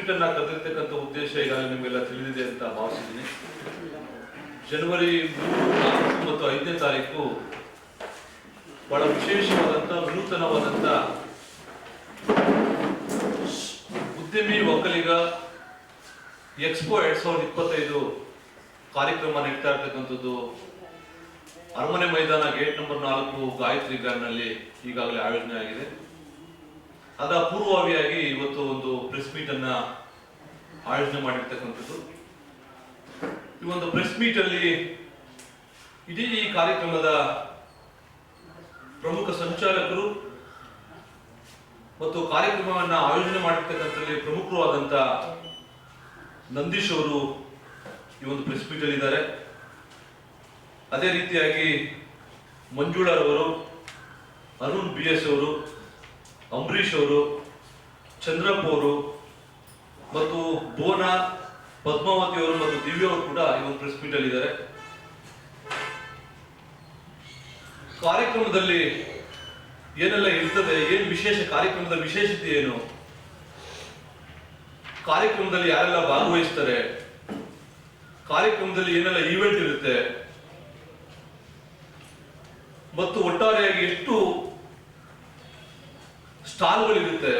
ಇವತ್ತು ಕದಿರ್ತಕ್ಕಂಥ ಉದ್ದೇಶ ಈಗಾಗಲೇ ನಿಮಗೆಲ್ಲ ತಿಳಿದಿದೆ ಅಂತ ಭಾವಿಸಿದ್ದೀನಿ ಜನವರಿ ಮೂರು, ನಾಲ್ಕು ಮತ್ತು ಐದನೇ ತಾರೀಕು ಬಹಳ ವಿಶೇಷವಾದಂಥ ನೂತನವಾದಂಥ ಉದ್ಯಮಿ ಒಕ್ಕಲಿಗ ಎಕ್ಸ್ಪೋ ಎರಡ್ ಸಾವಿರದ ಇಪ್ಪತ್ತೈದು ಕಾರ್ಯಕ್ರಮ ನಡೀತಾ ಇರ್ತಕ್ಕಂಥದ್ದು. ಅರಮನೆ ಮೈದಾನ ಗೇಟ್ ನಂಬರ್ ನಾಲ್ಕು ಗಾಯತ್ರಿ ಗಾರ್ನಲ್ಲಿ ಈಗಾಗಲೇ ಆಯೋಜನೆ ಆಗಿದೆ ಅದರ ಪೂರ್ವಭಾವಿಯಾಗಿ ಇವತ್ತು ಒಂದು ಪ್ರೆಸ್ ಮೀಟ್ ಅನ್ನ ಆಯೋಜನೆ ಮಾಡಿರ್ತಕ್ಕಂಥದ್ದು. ಈ ಒಂದು ಪ್ರೆಸ್ ಮೀಟ್ ಅಲ್ಲಿ ಇಡೀ ಈ ಕಾರ್ಯಕ್ರಮದ ಪ್ರಮುಖ ಸಂಚಾಲಕರು ಮತ್ತು ಕಾರ್ಯಕ್ರಮವನ್ನ ಆಯೋಜನೆ ಮಾಡಿರ್ತಕ್ಕಂಥಲ್ಲಿ ಆದಂತ ನಂದೀಶ್ ಅವರು ಈ ಒಂದು ಪ್ರೆಸ್ ಮೀಟ್ ಅಲ್ಲಿ ಇದ್ದಾರೆ. ಅದೇ ರೀತಿಯಾಗಿ ಮಂಜುಳಾರವರು, ಅರುಣ್ ಬಿ ಎಸ್ ಅವರು ಅಂಬರೀಷ್ ಅವರು, ಚಂದ್ರಪ್ಪ ಅವರು ಮತ್ತು ಬೋನ ಪದ್ಮಾವತಿ ಅವರು ಮತ್ತು ದಿವ್ಯ ಅವರು ಕೂಡ ಈ ಒಂದು ಪ್ರೆಸ್ ಮೀಟ್ ಅಲ್ಲಿ ಇದ್ದಾರೆ. ಕಾರ್ಯಕ್ರಮದಲ್ಲಿ ಏನೆಲ್ಲ ಇರ್ತದೆ, ಏನ್ ವಿಶೇಷ, ಕಾರ್ಯಕ್ರಮದ ವಿಶೇಷತೆ ಏನು? ಕಾರ್ಯಕ್ರಮದಲ್ಲಿ ಯಾರೆಲ್ಲ ಭಾಗವಹಿಸ್ತಾರೆ? ಕಾರ್ಯಕ್ರಮದಲ್ಲಿ ಏನೆಲ್ಲ ಈವೆಂಟ್ ಇರುತ್ತೆ? ಮತ್ತು ಒಟ್ಟಾರೆಯಾಗಿ ಎಷ್ಟು ಸ್ಟಾಲ್ಗಳಿರುತ್ತೆ.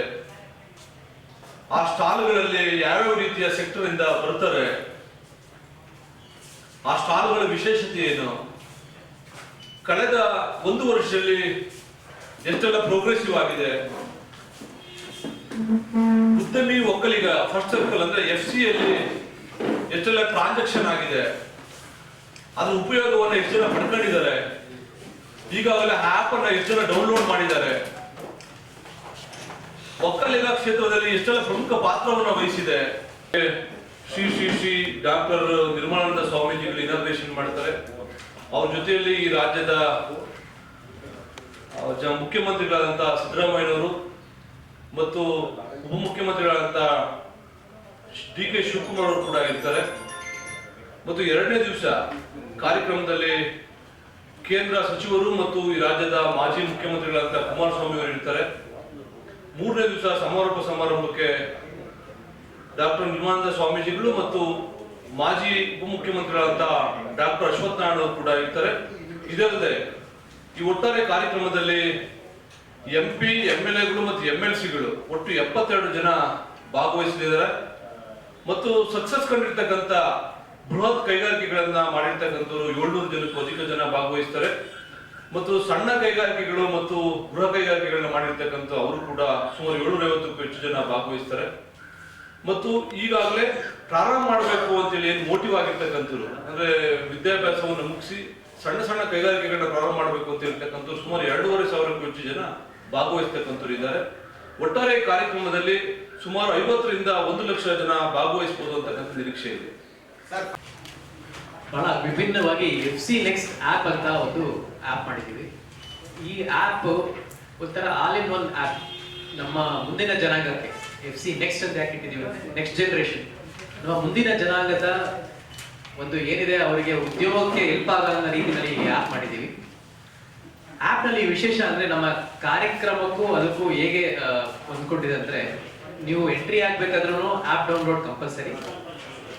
ಆ ಸ್ಟಾಲ್ಗಳಲ್ಲಿ ಯಾವ್ಯಾವ ರೀತಿಯ ಸೆಕ್ಟರ್ ಇಂದ ಬರ್ತಾರೆ ಆ ಸ್ಟಾಲ್ಗಳ ವಿಶೇಷತೆ ಏನು? ಕಳೆದ ಒಂದು ವರ್ಷದಲ್ಲಿ ಎಷ್ಟೆಲ್ಲ ಪ್ರೋಗ್ರೆಸಿವ್ ಆಗಿದೆ? ಉದ್ಯಮಿ ಒಕ್ಕಲಿಗ ಫಸ್ಟ್ ಸರ್ಕಲ್ ಅಂದ್ರೆ ಎಫ್ ಸಿ ಅಲ್ಲಿ ಎಷ್ಟೆಲ್ಲ ಟ್ರಾನ್ಸಾಕ್ಷನ್ ಆಗಿದೆ? ಅದ್ರ ಉಪಯೋಗವನ್ನು ಎಷ್ಟು ಜನ ಪಡ್ಕೊಂಡಿದ್ದಾರೆ? ಈಗಾಗಲೇ ಆಪ್ ಅನ್ನ ಎಷ್ಟು ಜನ ಡೌನ್ಲೋಡ್ ಮಾಡಿದ್ದಾರೆ? ಒಕ್ಕಲಿಗ ಕ್ಷೇತ್ರದಲ್ಲಿ ಎಷ್ಟೆಲ್ಲ ಪ್ರಮುಖ ಪಾತ್ರವನ್ನು ವಹಿಸಿದೆ? ಶ್ರೀ ಶ್ರೀ ಶ್ರೀ ಡಾಕ್ಟರ್ ನಿರ್ಮಲಾನಂದ ಸ್ವಾಮೀಜಿಗಳು ಇನಾಗ್ರೇಷನ್ ಮಾಡ್ತಾರೆ. ಅವ್ರ ಜೊತೆಯಲ್ಲಿ ಈ ರಾಜ್ಯದ ಮುಖ್ಯಮಂತ್ರಿಗಳಾದಂತಹ ಸಿದ್ದರಾಮಯ್ಯವರು ಮತ್ತು ಉಪಮುಖ್ಯಮಂತ್ರಿಗಳಾದಂಥ ಡಿ ಕೆ ಶಿವಕುಮಾರ್ ಅವರು ಕೂಡ ಇರ್ತಾರೆ. ಮತ್ತು ಎರಡನೇ ದಿವಸ ಕಾರ್ಯಕ್ರಮದಲ್ಲಿ ಕೇಂದ್ರ ಸಚಿವರು ಮತ್ತು ಈ ರಾಜ್ಯದ ಮಾಜಿ ಮುಖ್ಯಮಂತ್ರಿಗಳಾದಂಥ ಕುಮಾರಸ್ವಾಮಿ ಅವರು ಇರ್ತಾರೆ. ಮೂರನೇ ದಿವಸ ಸಮಾರೋಪ ಸಮಾರಂಭಕ್ಕೆ ಡಾಕ್ಟರ್ ನಿರ್ಮಾನಂದ ಸ್ವಾಮೀಜಿಗಳು ಮತ್ತು ಮಾಜಿ ಉಪಮುಖ್ಯಮಂತ್ರಿಗಳಾದಂಥ ಡಾಕ್ಟರ್ ಅಶ್ವಥ್ ನಾರಾಯಣ ಅವರು ಕೂಡ ಇರ್ತಾರೆ. ಇದಲ್ಲದೆ ಈ ಒಟ್ಟಾರೆ ಕಾರ್ಯಕ್ರಮದಲ್ಲಿ ಎಂ ಪಿ ಎಂ ಎಲ್ ಎಗಳು ಮತ್ತು ಎಂ ಎಲ್ ಸಿಗಳು ಒಟ್ಟು ಎಪ್ಪತ್ತೆರಡು ಜನ ಭಾಗವಹಿಸಲಿದ್ದಾರೆ. ಮತ್ತು ಸಕ್ಸಸ್ ಕಂಡಿರ್ತಕ್ಕಂಥ ಬೃಹತ್ ಕೈಗಾರಿಕೆಗಳನ್ನ ಮಾಡಿರ್ತಕ್ಕಂಥವ್ರು ಏಳ್ನೂರು ಜನಕ್ಕೂ ಅಧಿಕ ಜನ ಭಾಗವಹಿಸ್ತಾರೆ. ಮತ್ತು ಸಣ್ಣ ಕೈಗಾರಿಕೆಗಳು ಮತ್ತು ಗೃಹ ಕೈಗಾರಿಕೆಗಳನ್ನ ಮಾಡಿರ್ತಕ್ಕಂಥ ಅವರು ಕೂಡ ಸುಮಾರು ಏಳ್ನೂರ ಐವತ್ತಕ್ಕೂ ಹೆಚ್ಚು ಜನ ಭಾಗವಹಿಸ್ತಾರೆ. ಮತ್ತು ಈಗಾಗಲೇ ಪ್ರಾರಂಭ ಮಾಡಬೇಕು ಅಂತೇಳಿ ಏನು ಮೋಟಿವ್ ಆಗಿರ್ತಕ್ಕಂಥವ್ರು, ಅಂದ್ರೆ ವಿದ್ಯಾಭ್ಯಾಸವನ್ನು ಮುಗಿಸಿ ಸಣ್ಣ ಸಣ್ಣ ಕೈಗಾರಿಕೆಗಳನ್ನ ಪ್ರಾರಂಭ ಮಾಡಬೇಕು ಅಂತ ಹೇಳ್ತಕ್ಕಂಥವ್ರು ಸುಮಾರು ಎರಡೂವರೆ ಸಾವಿರಕ್ಕೂ ಹೆಚ್ಚು ಜನ ಭಾಗವಹಿಸ್ತಕ್ಕಂಥವ್ರು ಇದ್ದಾರೆ. ಒಟ್ಟಾರೆ ಕಾರ್ಯಕ್ರಮದಲ್ಲಿ ಸುಮಾರು ಐವತ್ತರಿಂದ ಒಂದು ಲಕ್ಷ ಜನ ಭಾಗವಹಿಸಬಹುದು ಅಂತಕ್ಕಂಥ ನಿರೀಕ್ಷೆ ಇದೆ. ಬಹಳ ವಿಭಿನ್ನವಾಗಿ ಎಫ್ ಸಿ ನೆಕ್ಸ್ಟ್ ಆ್ಯಪ್ ಅಂತ ಒಂದು ಆ್ಯಪ್ ಮಾಡಿದ್ದೀವಿ. ಈ ಆ್ಯಪ್ ಒಂಥರ ಆಲ್ ಇನ್ ಒನ್ ಆ್ಯಪ್ ನಮ್ಮ ಮುಂದಿನ ಜನಾಂಗಕ್ಕೆ ಎಫ್ ಸಿ ನೆಕ್ಸ್ಟ್ ಅಂತ ಯಾಕೆ ಇಟ್ಟಿದ್ದೀವಿ ನೆಕ್ಸ್ಟ್ ಜನರೇಷನ್ ನಮ್ಮ ಮುಂದಿನ ಜನಾಂಗದ ಒಂದು ಏನಿದೆ ಅವರಿಗೆ ಉದ್ಯೋಗಕ್ಕೆ ಹೆಲ್ಪ್ ಆಗೋ ರೀತಿಯಲ್ಲಿ ಈ ಆ್ಯಪ್ ಮಾಡಿದ್ದೀವಿ. ಆ್ಯಪ್ನಲ್ಲಿ ವಿಶೇಷ ಅಂದರೆ ನಮ್ಮ ಕಾರ್ಯಕ್ರಮಕ್ಕೂ ಅದಕ್ಕೂ ಹೇಗೆ ಹೊಂದ್ಕೊಂಡಿದೆ ಅಂದರೆ ನೀವು ಎಂಟ್ರಿ ಆಗಬೇಕಾದ್ರೂ ಆ್ಯಪ್ ಡೌನ್ಲೋಡ್ ಕಂಪಲ್ಸರಿ